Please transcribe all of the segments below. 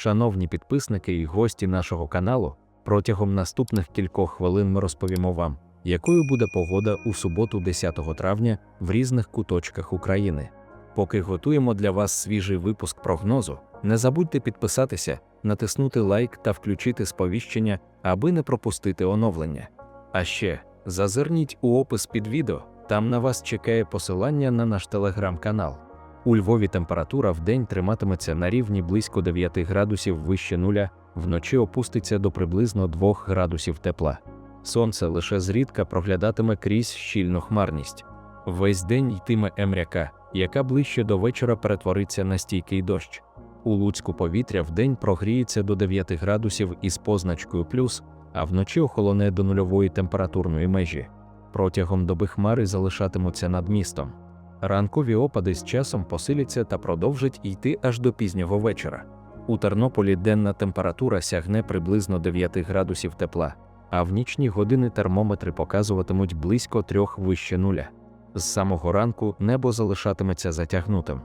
Шановні підписники і гості нашого каналу, протягом наступних кількох хвилин ми розповімо вам, якою буде погода у суботу 10 травня в різних куточках України. Поки готуємо для вас свіжий випуск прогнозу, не забудьте підписатися, натиснути лайк та включити сповіщення, аби не пропустити оновлення. А ще зазирніть у опис під відео, там на вас чекає посилання на наш телеграм-канал. У Львові температура в день триматиметься на рівні близько 9 градусів вище нуля, вночі опуститься до приблизно 2 градусів тепла. Сонце лише зрідка проглядатиме крізь щільну хмарність. Весь день йтиме емряка, яка ближче до вечора перетвориться на стійкий дощ. У Луцьку повітря вдень прогріється до 9 градусів із позначкою плюс, а вночі охолоне до нульової температурної межі. Протягом доби хмари залишатимуться над містом. Ранкові опади з часом посиляться та продовжать йти аж до пізнього вечора. У Тернополі денна температура сягне приблизно 9 градусів тепла, а в нічні години термометри показуватимуть близько трьох вище нуля. З самого ранку небо залишатиметься затягнутим.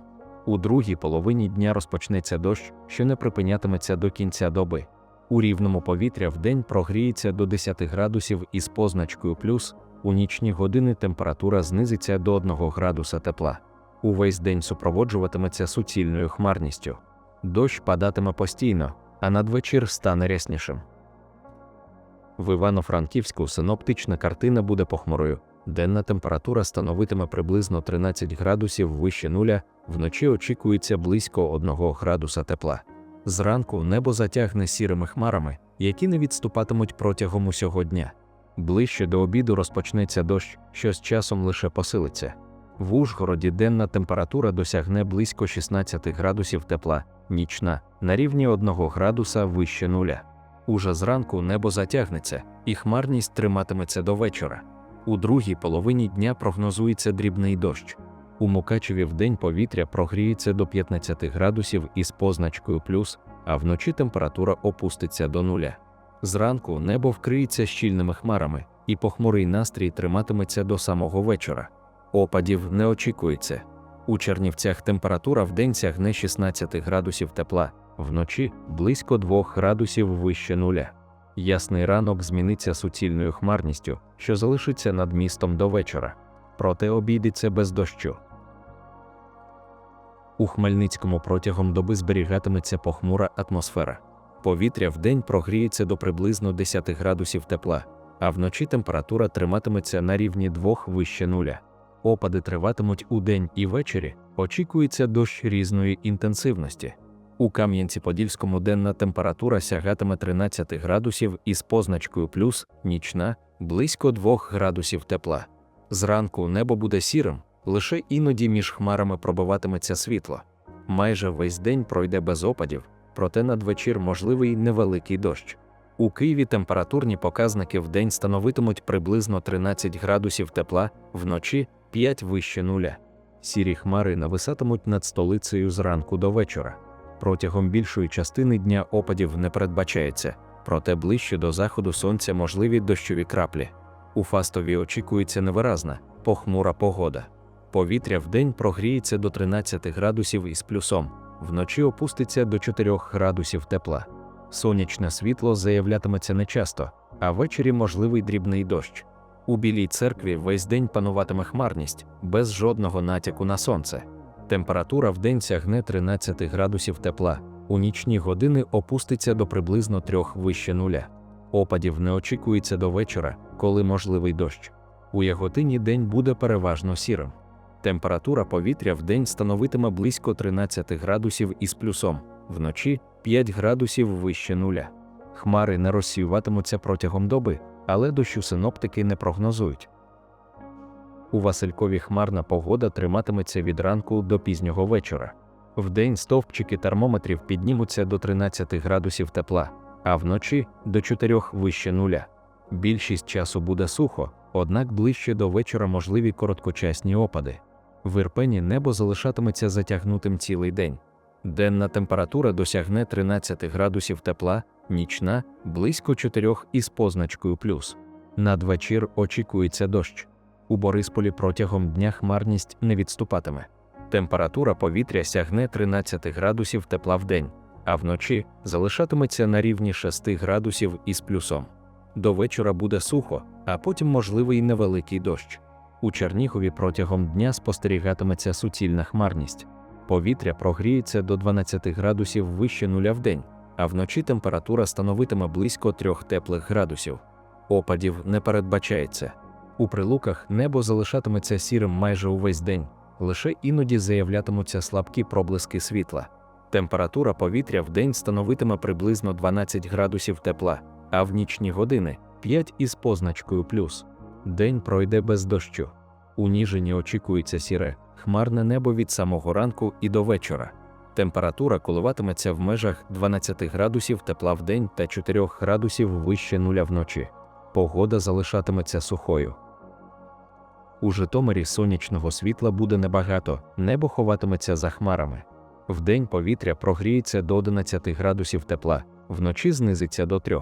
У другій половині дня розпочнеться дощ, що не припинятиметься до кінця доби. У рівному повітря вдень прогріється до 10 градусів із позначкою плюс, у нічні години температура знизиться до 1 градуса тепла. Увесь день супроводжуватиметься суцільною хмарністю. Дощ падатиме постійно, а надвечір стане ряснішим. В Івано-Франківську синоптична картина буде похмурою. Денна температура становитиме приблизно 13 градусів вище нуля, вночі очікується близько 1 градуса тепла. Зранку небо затягне сірими хмарами, які не відступатимуть протягом усього дня. Ближче до обіду розпочнеться дощ, що з часом лише посилиться. В Ужгороді денна температура досягне близько 16 градусів тепла, нічна на рівні 1 градуса вище нуля. Уже зранку небо затягнеться, і хмарність триматиметься до вечора. У другій половині дня прогнозується дрібний дощ. У Мукачеві вдень повітря прогріється до 15 градусів із позначкою плюс, а вночі температура опуститься до нуля. Зранку небо вкриється щільними хмарами, і похмурий настрій триматиметься до самого вечора. Опадів не очікується. У Чернівцях температура вдень сягне 16 градусів тепла, вночі близько 2 градусів вище нуля. Ясний ранок зміниться суцільною хмарністю, що залишиться над містом до вечора. Проте обійдеться без дощу. У Хмельницькому протягом доби зберігатиметься похмура атмосфера. Повітря вдень прогріється до приблизно 10 градусів тепла, а вночі температура триматиметься на рівні 2 вище нуля. Опади триватимуть у день і ввечері, очікується дощ різної інтенсивності. У Кам'янці-Подільському денна температура сягатиме 13 градусів із позначкою плюс, нічна близько 2 градусів тепла. Зранку небо буде сірим, лише іноді між хмарами пробиватиметься світло. Майже весь день пройде без опадів, проте надвечір можливий невеликий дощ. У Києві температурні показники в день становитимуть приблизно 13 градусів тепла, вночі 5 вище нуля. Сірі хмари нависатимуть над столицею зранку до вечора. Протягом більшої частини дня опадів не передбачається, проте ближче до заходу сонця можливі дощові краплі. У Фастові очікується невиразна, похмура погода. Повітря вдень прогріється до 13 градусів із плюсом, вночі опуститься до 4 градусів тепла. Сонячне світло заявлятиметься нечасто, а ввечері можливий дрібний дощ. У Білій церкві весь день пануватиме хмарність, без жодного натяку на сонце. Температура вдень сягне 13 градусів тепла, у нічні години опуститься до приблизно 3 вище нуля. Опадів не очікується до вечора, коли можливий дощ. У Яготині день буде переважно сірим. Температура повітря вдень становитиме близько 13 градусів із плюсом, вночі 5 градусів вище нуля. Хмари не розсіюватимуться протягом доби, але дощу синоптики не прогнозують. У Василькові хмарна погода триматиметься від ранку до пізнього вечора. Вдень стовпчики термометрів піднімуться до 13 градусів тепла, а вночі до 4 вище нуля. Більшість часу буде сухо, однак ближче до вечора можливі короткочасні опади. В Ірпені небо залишатиметься затягнутим цілий день. Денна температура досягне 13 градусів тепла, нічна близько 4 із позначкою плюс. Надвечір очікується дощ. У Борисполі протягом дня хмарність не відступатиме. Температура повітря сягне 13 градусів тепла в день, а вночі залишатиметься на рівні 6 градусів із плюсом. До вечора буде сухо, а потім можливий невеликий дощ. У Чернігові протягом дня спостерігатиметься суцільна хмарність. Повітря прогріється до 12 градусів вище нуля в день, а вночі температура становитиме близько 3 теплих градусів. Опадів не передбачається. У прилуках небо залишатиметься сірим майже увесь день, лише іноді заявлятимуться слабкі проблиски світла. Температура повітря в день становитиме приблизно 12 градусів тепла, а в нічні години 5 із позначкою плюс. День пройде без дощу. У Ніжині очікується сіре, хмарне небо від самого ранку і до вечора. Температура коливатиметься в межах 12 градусів тепла в день та 4 градусів вище нуля вночі. Погода залишатиметься сухою. У Житомирі сонячного світла буде небагато, небо ховатиметься за хмарами. Вдень повітря прогріється до 11 градусів тепла, вночі знизиться до 3.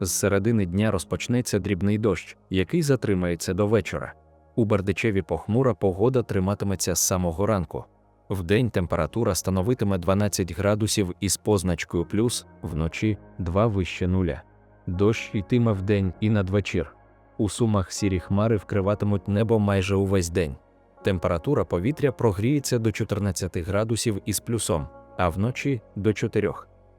З середини дня розпочнеться дрібний дощ, який затримається до вечора. У Бердичеві похмура погода триматиметься з самого ранку. Вдень температура становитиме 12 градусів із позначкою плюс, вночі 2 вище нуля. Дощ йтиме вдень і надвечір. У сумах сірі хмари вкриватимуть небо майже увесь день. Температура повітря прогріється до 14 градусів із плюсом, а вночі до 4.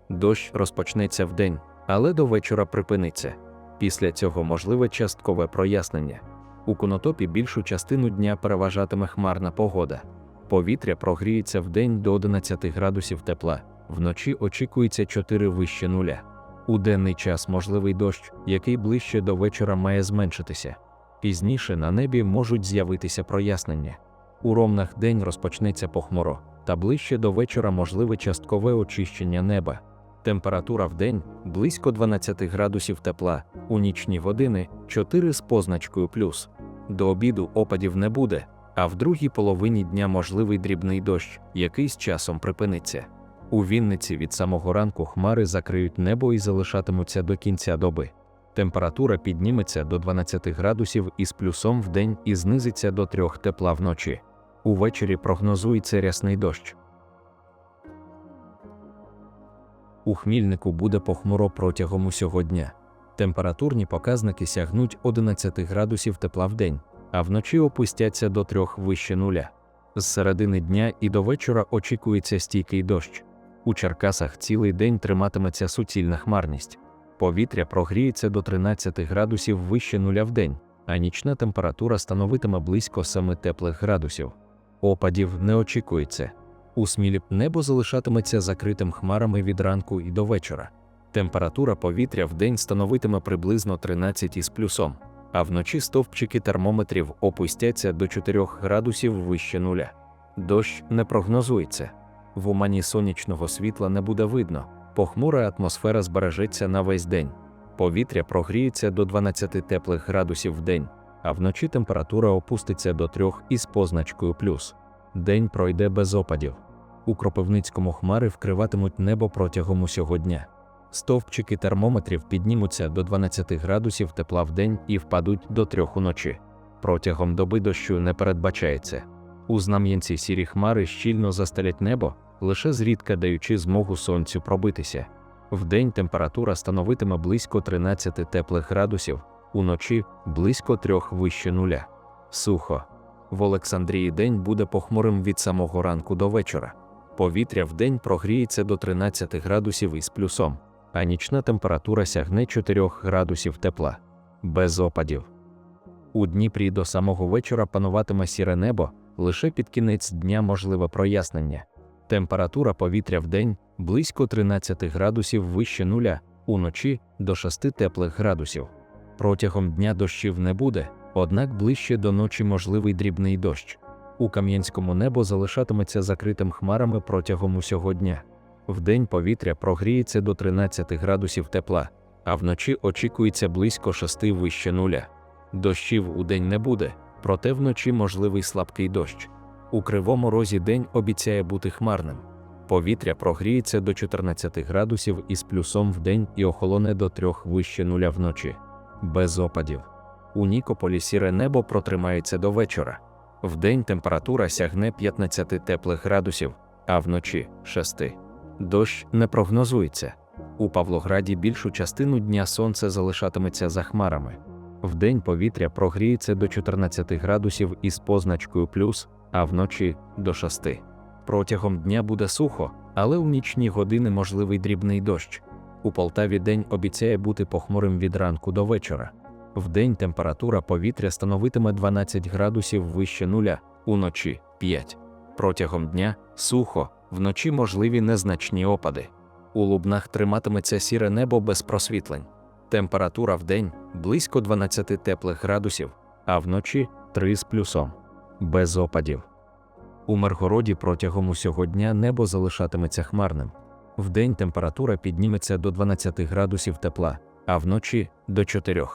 Дощ розпочнеться вдень, але до вечора припиниться. Після цього можливе часткове прояснення. У конотопі більшу частину дня переважатиме хмарна погода. Повітря прогріється вдень до 11 градусів тепла, вночі очікується 4 вище нуля. У денний час можливий дощ, який ближче до вечора має зменшитися. Пізніше на небі можуть з'явитися прояснення. У ромнах день розпочнеться похмуро, та ближче до вечора можливе часткове очищення неба. Температура в день близько 12 градусів тепла, у нічні години 4 з позначкою плюс. До обіду опадів не буде, а в другій половині дня можливий дрібний дощ, який з часом припиниться. У Вінниці від самого ранку хмари закриють небо і залишатимуться до кінця доби. Температура підніметься до 12 градусів із плюсом в день і знизиться до 3 тепла вночі. Увечері прогнозується рясний дощ. У Хмільнику буде похмуро протягом усього дня. Температурні показники сягнуть 11 градусів тепла в день, а вночі опустяться до 3 вище нуля. З середини дня і до вечора очікується стійкий дощ. У Черкасах цілий день триматиметься суцільна хмарність. Повітря прогріється до 13 градусів вище нуля в день, а нічна температура становитиме близько 7 теплих градусів. Опадів не очікується. У смілі небо залишатиметься закритим хмарами від ранку і до вечора. Температура повітря в день становитиме приблизно 13 із плюсом, а вночі стовпчики термометрів опустяться до 4 градусів вище нуля. Дощ не прогнозується. В умані сонячного світла не буде видно, похмура атмосфера збережеться на весь день. Повітря прогріється до 12 теплих градусів в день, а вночі температура опуститься до 3 із позначкою плюс. День пройде без опадів. У Кропивницькому хмари вкриватимуть небо протягом усього дня. Стовпчики термометрів піднімуться до 12 градусів тепла в день і впадуть до 3 уночі. Протягом доби дощу не передбачається. У знам'янці сірі хмари щільно застелять небо, лише зрідка даючи змогу сонцю пробитися. Вдень температура становитиме близько 13 теплих градусів, уночі близько 3 вище нуля. Сухо. В Олександрії день буде похмурим від самого ранку до вечора. Повітря в день прогріється до 13 градусів із плюсом, а нічна температура сягне 4 градусів тепла, без опадів. У Дніпрі до самого вечора пануватиме сіре небо, лише під кінець дня можливе прояснення. Температура повітря в день близько 13 градусів вище нуля, уночі до 6 теплих градусів. Протягом дня дощів не буде, однак ближче до ночі можливий дрібний дощ. У Кам'янському небо залишатиметься закритим хмарами протягом усього дня. Вдень повітря прогріється до 13 градусів тепла, а вночі очікується близько 6 вище нуля. Дощів у день не буде, проте вночі можливий слабкий дощ. У кривому розі день обіцяє бути хмарним. Повітря прогріється до 14 градусів із плюсом в день і охолоне до 3 вище нуля вночі. Без опадів. У Нікополі сіре небо протримається до вечора. Вдень температура сягне 15 теплих градусів, а вночі 6. Дощ не прогнозується. У Павлограді більшу частину дня сонце залишатиметься за хмарами. Вдень повітря прогріється до 14 градусів із позначкою плюс, а вночі до 6. Протягом дня буде сухо, але у нічні години можливий дрібний дощ. У Полтаві день обіцяє бути похмурим від ранку до вечора. Вдень температура повітря становитиме 12 градусів вище нуля, уночі 5. Протягом дня сухо, вночі можливі незначні опади. У Лубнах триматиметься сіре небо без просвітлень. Температура вдень близько 12 теплих градусів, а вночі 3 з плюсом. Без опадів. У Миргороді протягом усього дня небо залишатиметься хмарним. Вдень температура підніметься до 12 градусів тепла, а вночі до 4.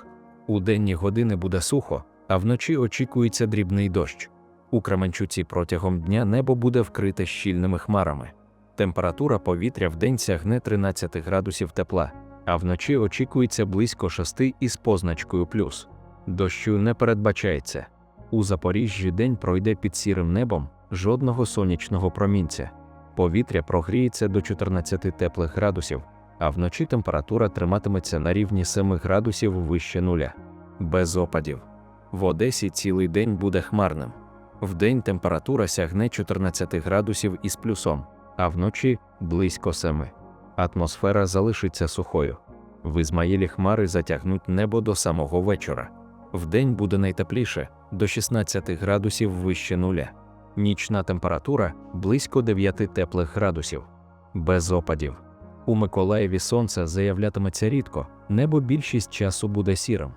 У денні години буде сухо, а вночі очікується дрібний дощ. У Кременчуці протягом дня небо буде вкрите щільними хмарами. Температура повітря вдень сягне 13 градусів тепла, а вночі очікується близько 6 із позначкою плюс. Дощу не передбачається. У Запоріжжі день пройде під сірим небом, жодного сонячного промінця. Повітря прогріється до 14 теплих градусів, а вночі температура триматиметься на рівні 7 градусів вище нуля. Без опадів. В Одесі цілий день буде хмарним. Вдень температура сягне 14 градусів із плюсом, а вночі близько 7. Атмосфера залишиться сухою. В Ізмаїлі хмари затягнуть небо до самого вечора. Вдень буде найтепліше до 16 градусів вище нуля. Нічна температура близько 9 теплих градусів. Без опадів. У Миколаєві сонце заявлятиметься рідко, небо більшість часу буде сірим.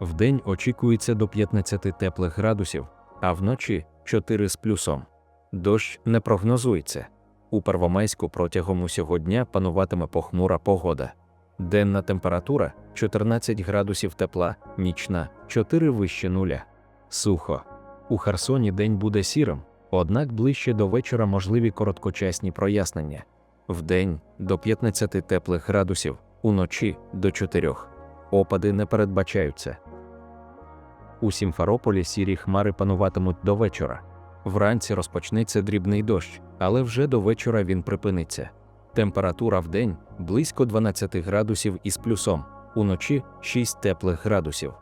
Вдень очікується до 15 теплих градусів, а вночі 4 з плюсом. Дощ не прогнозується. У Первомайську протягом усього дня пануватиме похмура погода. Денна температура 14 градусів тепла, нічна 4 вище нуля. Сухо. У Херсоні день буде сірим, однак ближче до вечора можливі короткочасні прояснення. Вдень до 15 теплих градусів, уночі до 4. Опади не передбачаються. У Сімферополі сірі хмари пануватимуть до вечора. Вранці розпочнеться дрібний дощ, але вже до вечора він припиниться. Температура в день близько 12 градусів із плюсом, уночі 6 теплих градусів.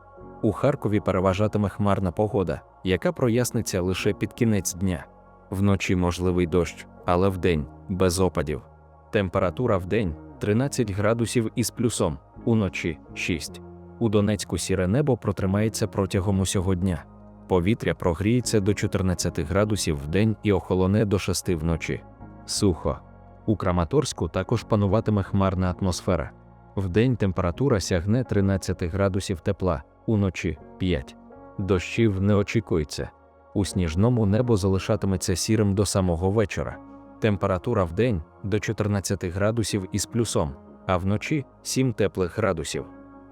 У Харкові переважатиме хмарна погода, яка проясниться лише під кінець дня. Вночі можливий дощ, але вдень без опадів. Температура в день 13 градусів із плюсом, уночі 6. У Донецьку сіре небо протримається протягом усього дня. Повітря прогріється до 14 градусів в день і охолоне до 6 вночі. Сухо. У Краматорську також пануватиме хмарна атмосфера. Вдень температура сягне 13 градусів тепла, уночі 5. Дощів не очікується. У сніжному небо залишатиметься сірим до самого вечора. Температура вдень до 14 градусів із плюсом, а вночі 7 теплих градусів.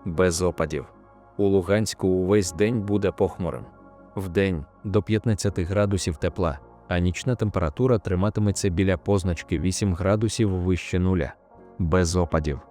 Без опадів. У Луганську увесь день буде похмурим. Вдень до 15 градусів тепла, а нічна температура триматиметься біля позначки 8 градусів вище нуля. Без опадів.